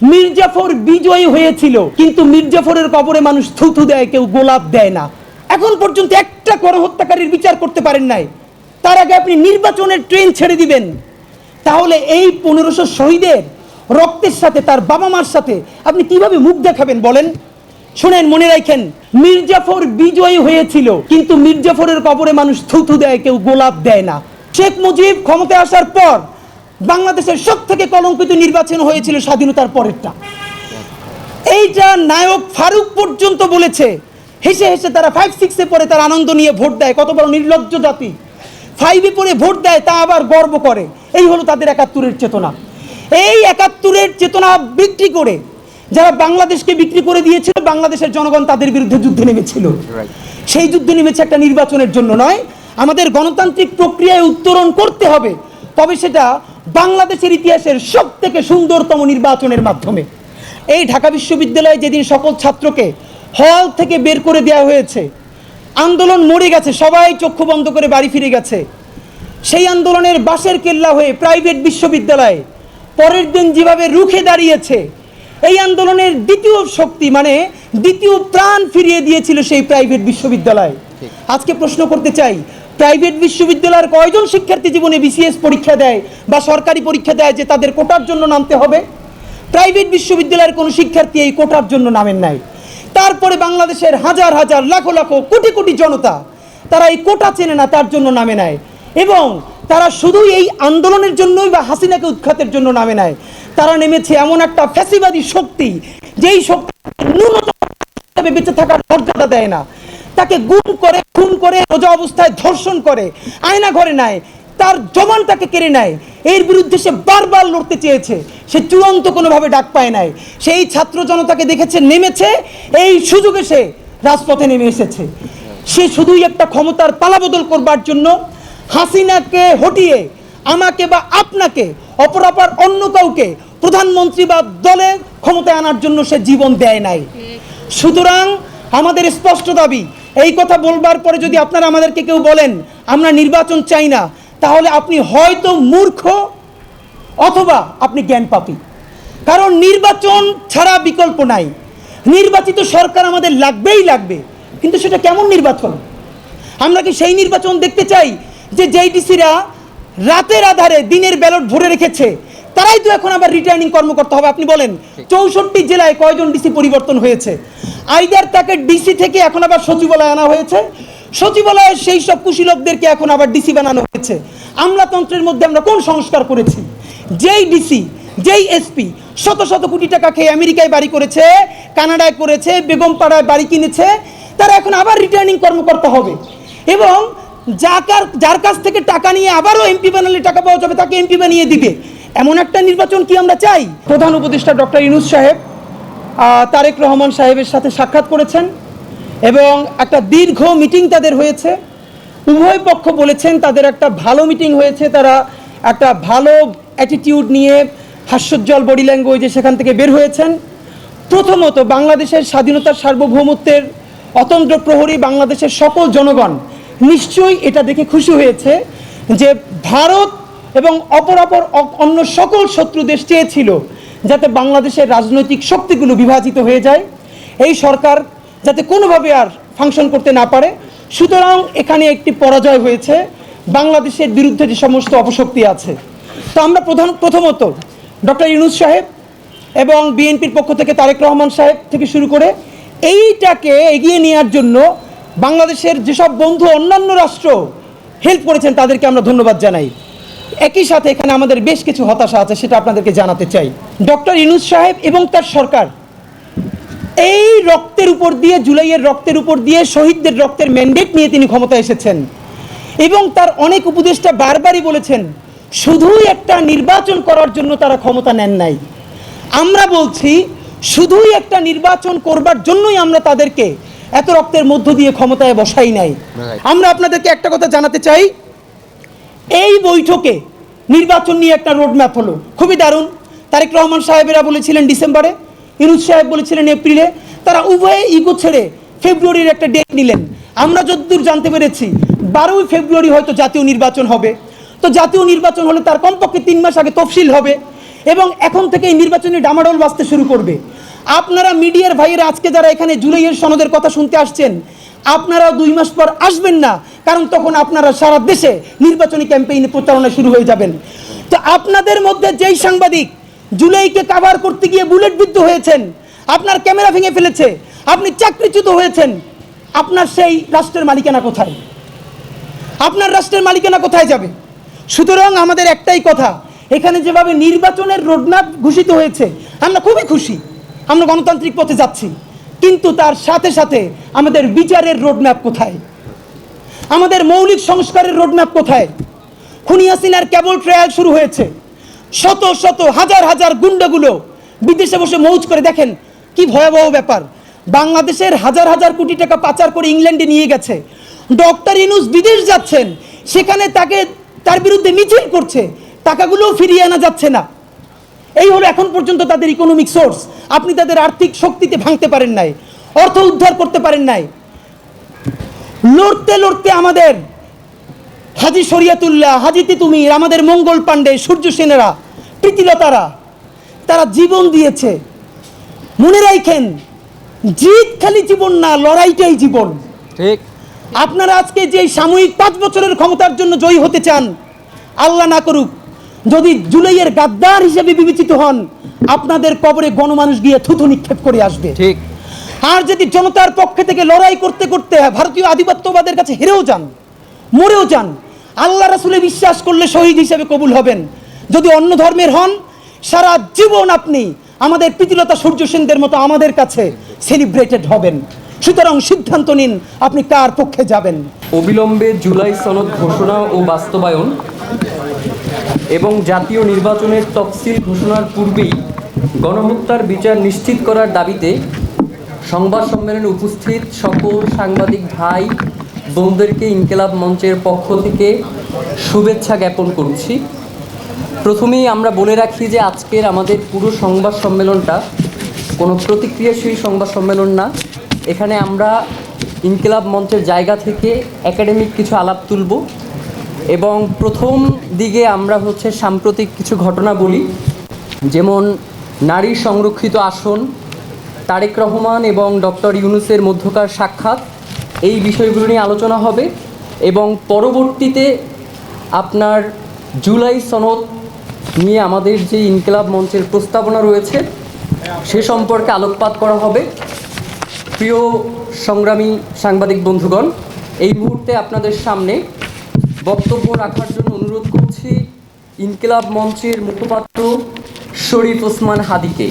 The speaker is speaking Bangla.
মির্জাফর বিজয়ী হয়েছিল, কিন্তু মির্জাফরের কবরে মানুষ থুথু দেয়, কেউ গোলাপ দেয় না। এখন পর্যন্ত একটা গণহত্যাকারীর বিচার করতে পারেন নাই। তার আগে আপনি নির্বাচনের ট্রেন ছেড়ে দিবেন। তাহলে এই পনেরোশো শহীদের রক্তের সাথে, তার বাবা মার সাথে আপনি কীভাবে মুখ দেখাবেন বলেন? শুনেন, মনে রাখেন, মির্জাফর বিজয়ী হয়েছিল, কিন্তু মির্জাফরের কবরে মানুষ থুথু দেয়, কেউ গোলাপ দেয় না। শেখ মুজিব ক্ষমতায় আসার পর বাংলাদেশের সব থেকে কলঙ্কিত নির্বাচন হয়েছিল স্বাধীনতার পরেরটা। এইটা নায়ক ফারুক পর্যন্ত বলেছে হেসে হেসে তারা ফাইভ সিক্সে পরে তার আনন্দ নিয়ে ভোট দেয় কত বড় নির্লজ্জ জাতি। ফাইভে পরে ভোট দেয় তা আবার গর্ব করে। এই হলো তাদের একাত্তরের চেতনা। এই একাত্তরের চেতনা বিক্রি করে যারা বাংলাদেশকে বিক্রি করে দিয়েছিল বাংলাদেশের জনগণ তাদের বিরুদ্ধে যুদ্ধে নেমেছিল। সেই যুদ্ধে নেমেছে একটা নির্বাচনের জন্য নয় আমাদের গণতান্ত্রিক প্রক্রিয়ায় উত্তরণ করতে হবে তবে সেটা বাংলাদেশের ইতিহাসের সব থেকে সুন্দরতম নির্বাচনের মাধ্যমে। এই ঢাকা বিশ্ববিদ্যালয়ে যেদিন সকল ছাত্রকে হল থেকে বের করে দেওয়া হয়েছে আন্দোলন মরে গেছে সবাই চক্ষু বন্ধ করে বাড়ি ফিরে গেছে। সেই আন্দোলনের বাসের কেল্লা হয়ে প্রাইভেট বিশ্ববিদ্যালয়ে পরের দিন যেভাবে রুখে দাঁড়িয়েছে এই আন্দোলনের দ্বিতীয় শক্তি মানে দ্বিতীয় প্রাণ ফিরিয়ে দিয়েছিল সেই প্রাইভেট বিশ্ববিদ্যালয়। আজকে প্রশ্ন করতে চাই প্রাইভেট বিশ্ববিদ্যালয়ের কয়জন শিক্ষার্থী জীবনে বিসিএস পরীক্ষা দেয় বা সরকারি পরীক্ষা দেয় যে তাদের কোটার জন্য নামতে হবে? প্রাইভেট বিশ্ববিদ্যালয়ের কোনো শিক্ষার্থী এই কোটার জন্য নামেন নাই। তারপরে বাংলাদেশের হাজার হাজার, লাখো লাখো, কোটি কোটি জনতা তারা এই কোটা চেনে না, তার জন্য নামে নেয় এবং তারা শুধু এই আন্দোলনের জন্যই বা হাসিনাকে উৎখাতের জন্য নামে নেয় তারা নেমেছে এমন একটা ফ্যাসিবাদী শক্তি, যেই শক্তি ন্যূনতম বেঁচে থাকার মর্যাদা দেয় না। তাকে গুম করে, খুন করে, রোজা অবস্থায় ধর্ষণ করে, আয়না ঘরে নেয় তার জবানটাকে কেড়ে নেয়। এর বিরুদ্ধে সে বারবার লড়তে চেয়েছে। সে চূড়ান্ত কোনোভাবে ডাক পায় নাই। সেই ছাত্র জনতাকে দেখেছে, নেমেছে, এই সুযোগে সে রাজপথে নেমে এসেছে। সে শুধুই একটা ক্ষমতার পালাবদল করবার জন্য হাসিনাকে হটিয়ে আমাকে বা আপনাকে অপরাপর অন্য কাউকে প্রধানমন্ত্রী বা দলে ক্ষমতায় আনার জন্য সে জীবন দেয় নাই। সুতরাং আমাদের স্পষ্ট দাবি এই কথা বলবার পরে যদি আপনারা আমাদেরকে কেউ বলেন আমরা নির্বাচন চাই না তাহলে আপনি হয়তো মূর্খ অথবা আপনি জ্ঞান পাপী। কারণ নির্বাচন ছাড়া বিকল্প নাই। নির্বাচিত সরকার আমাদের লাগবেই লাগবে কিন্তু সেটা কেমন নির্বাচন? আমরা কি সেই নির্বাচন দেখতে চাই যে জেইডিসিরা রাতের আধারে দিনের ব্যালট ভরে রেখেছে? তারাই তো এখন আবার রিটার্নিং কর্মকর্তা হবে। আপনি বলেন চৌষট্টি জেলায় কয়জন ডিসি পরিবর্তন হয়েছে? আইদার তাকে ডিসি থেকে এখন আবার সচিবালয় আনা হয়েছে। সচিবালয়ের সেই সব কুশীলকদেরকে এখন আবার ডিসি বানানো হয়েছে। আমলাতন্ত্রের মধ্যে আমরা কোন সংস্কার করেছি? যেই ডিসি, যেই এসপি শত শত কোটি টাকা খেয়ে আমেরিকায় বাড়ি করেছে, কানাডায় করেছে, বেগমপাড়ায় বাড়ি কিনেছে, তারা এখন আবার রিটার্নিং কর্মকর্তা হবে। এবং যাকার যার কাছ থেকে টাকা নিয়ে আবারও এমপি বানালে টাকা পাওয়া যাবে, তাকে এমপি বানিয়ে দিবে। এমন একটা নির্বাচন কি আমরা চাই? প্রধান উপদেষ্টা ডক্টর ইনুস সাহেব তারেক রহমান সাহেবের সাথে সাক্ষাৎ করেছেন এবং একটা দীর্ঘ মিটিং তাদের হয়েছে। উভয় পক্ষ বলেছেন তাদের একটা ভালো মিটিং হয়েছে। তারা একটা ভালো অ্যাটিটিউড নিয়ে হাস্যোজ্জ্বল বডি ল্যাঙ্গুয়েজে সেখান থেকে বের হয়েছেন। প্রথমত বাংলাদেশের স্বাধীনতার সার্বভৌমত্বের অতন্ত্র প্রহরী বাংলাদেশের সকল জনগণ নিশ্চয়ই এটা দেখে খুশি হয়েছে যে ভারত এবং অপরাপর অন্য সকল শত্রু দেশ চেয়েছিল যাতে বাংলাদেশের রাজনৈতিক শক্তিগুলো বিভাজিত হয়ে যায়। এই সরকার যাতে কোনোভাবে আর ফাংশন করতে না পারে। সুতরাং এখানে একটি পরাজয় হয়েছে। বাংলাদেশের বিরুদ্ধে যে সমস্ত অপশক্তি আছে। তো আমরা প্রধান প্রথমত ডক্টর ইউনুস সাহেব এবং বিএনপির পক্ষ থেকে তারেক রহমান সাহেব থেকে শুরু করে এইটাকে এগিয়ে নেওয়ার জন্য বাংলাদেশের যেসব বন্ধু অন্যান্য রাষ্ট্র হেল্প করেছেন তাদেরকে আমরা ধন্যবাদ জানাই। একই সাথে এখানে আমাদের বেশ কিছু হতাশা আছে সেটা আপনাদেরকে জানাতে চাই। ডক্টর ইনুস সাহেব এবং তার সরকার এই রক্তের উপর দিয়ে জুলাইয়ের রক্তের উপর দিয়ে শহীদদের রক্তের ম্যান্ডেট নিয়ে তিনি ক্ষমতায় এসেছেন। এবং তার অনেক উপদেষ্টা বারবারই বলেছেন শুধুই একটা নির্বাচন করার জন্য তারা ক্ষমতা নেন নাই। আমরা বলছি শুধুই একটা নির্বাচন করবার জন্যই আমরা তাদেরকে এত রক্তের মধ্য দিয়ে ক্ষমতায় বসাই নাই। আমরা আপনাদেরকে একটা কথা জানাতে চাই এই বৈঠকে নির্বাচন নিয়ে একটা রোডম্যাপ হলো। খুবই দারুণ। তারেক রহমান সাহেবেরা বলেছিলেন ডিসেম্বরে ইনুজ সাহেব বলেছিলেন এপ্রিলে। তারা উভয়ে ইগো ছেড়ে ফেব্রুয়ারির একটা ডেট নিলেন। আমরা যতদূর জানতে পেরেছি, বারোই ফেব্রুয়ারি হয়তো জাতীয় নির্বাচন হবে। তো জাতীয় নির্বাচন হলে তার কমপক্ষে তিন মাস আগে তফসিল হবে এবং এখন থেকে এই নির্বাচনী ডামাডোল বাঁচতে শুরু করবে। আপনারা মিডিয়ার ভাইয়েরা আজকে যারা এখানে জুলাইয়ের সনদের কথা শুনতে আসছেন আপনারা দুই মাস পর আসবেন না, কারণ তখন আপনারা সারা দেশে নির্বাচনী ক্যাম্পেইনে প্রচারণা শুরু হয়ে যাবেন। তো আপনাদের মধ্যে যেই সাংবাদিক জুলাইকে কাভার করতে গিয়ে বুলেট বিদ্ধ হয়েছেন, আপনার ক্যামেরা ভেঙে ফেলেছে, আপনি চাকরিচ্যুত হয়েছেন, আপনার সেই রাষ্ট্রের মালিকানা কোথায়? আপনার রাষ্ট্রের মালিকানা কোথায় যাবে? সুতরাং আমাদের একটাই কথা, এখানে যেভাবে নির্বাচনের রোডম্যাপ ঘোষিত হয়েছে, আমরা খুবই খুশি, আমরা গণতান্ত্রিক পথে যাচ্ছি। কিন্তু তার সাথে সাথে আমাদের বিচারের রোডম্যাপ কোথায়? আমাদের মৌলিক সংস্কারের রোডম্যাপ কোথায়? খুনি হাসিনার কেবল ট্রায়াল শুরু হয়েছে। শত শত, হাজার হাজার গুন্ডাগুলো বিদেশে বসে মৌজ করে দেখেন কি ভয়াবহ ব্যাপার। বাংলাদেশের হাজার হাজার কোটি টাকা পাচার করে ইংল্যান্ডে নিয়ে গেছে। ডক্টর ইনুস বিদেশ যাচ্ছেন, সেখানে তাকে, তার বিরুদ্ধে মিছিল করছে, টাকাগুলোও ফিরিয়ে আনা যাচ্ছে না। এই হলো এখন পর্যন্ত তাদের ইকোনমিক সোর্স আপনি তাদের আর্থিক শক্তিতে ভাঙতে পারেন নাই অর্থ উদ্ধার করতে পারেন নাই। লড়তে লড়তে আমাদের হাজি শরিয়াতুল্লাহ হাজি তিতুমির আমাদের মঙ্গল পাণ্ডে সূর্য সেনেরা প্রীতিলতারা তারা জীবন দিয়েছে। মনে রাখেন জিত খালি জীবন না লড়াইটাই জীবন। ঠিক। আপনারা আজকে যে সাময়িক পাঁচ বছরের ক্ষমতার জন্য জয়ী হতে চান আল্লাহ না করুক যদি জুলাইয়ের গাদ্দার হিসেবে বিবেচিত হন আপনাদের কবরে গণমানুষ গিয়ে থুথু নিক্ষেপ করে আসবে। ঠিক। আর যদি জনতার পক্ষে থেকে লড়াই করতে করতে ভারতীয় আধিপত্যবাদের কাছে হেরেও যান মরেও যান আল্লাহ রাসুলে বিশ্বাস করলে শহীদ হিসেবে কবুল হবেন। যদি অন্য ধর্মের হন সারা জীবন আপনি আমাদের প্রীতিলতা সূর্য সেনদের মতো আমাদের কাছে সেলিব্রেটেড হবেন। সুতরাং সিদ্ধান্ত নিন আপনি কার পক্ষে যাবেন। অবিলম্বে জুলাই সনদ ঘোষণা ও বাস্তবায়ন। এবং জাতীয় নির্বাচনের তফসিল ঘোষণার পূর্বেই গণহত্যার বিচার নিশ্চিত করার দাবিতে সংবাদ সম্মেলনে উপস্থিত সকল সাংবাদিক ভাই বোনদেরকে ইনকেলাব মঞ্চের পক্ষ থেকে শুভেচ্ছা জ্ঞাপন করছি। প্রথমেই আমরা বলে রাখি যে আজকের আমাদের পুরো সংবাদ সম্মেলনটা কোনো প্রতিক্রিয়াশীল সংবাদ সম্মেলন না। এখানে আমরা ইনকিলাব মঞ্চের জায়গা থেকে একাডেমিক কিছু আলাপ তুলব। এবং প্রথম দিকে আমরা হচ্ছে সাম্প্রতিক কিছু ঘটনা বলি, যেমন নারী সংরক্ষিত আসন, তারেক রহমান এবং ডক্টর ইউনুসের মধ্যকার সাক্ষাৎ, এই বিষয়গুলো নিয়ে আলোচনা হবে এবং পরবর্তীতে আপনার জুলাই সনদ নিয়ে আমাদের যে ইনকিলাব মঞ্চের প্রস্তাবনা রয়েছে, সে সম্পর্কে আলোকপাত করা হবে। প্রিয় সংগ্রামী সাংবাদিক বন্ধুগণ, এই মুহূর্তে আপনাদের সামনে বক্তব্য রাখার জন্য অনুরোধ করছি ইনকিলাব মঞ্চের মুখপাত্র শরীফ ওসমান হাদিকে।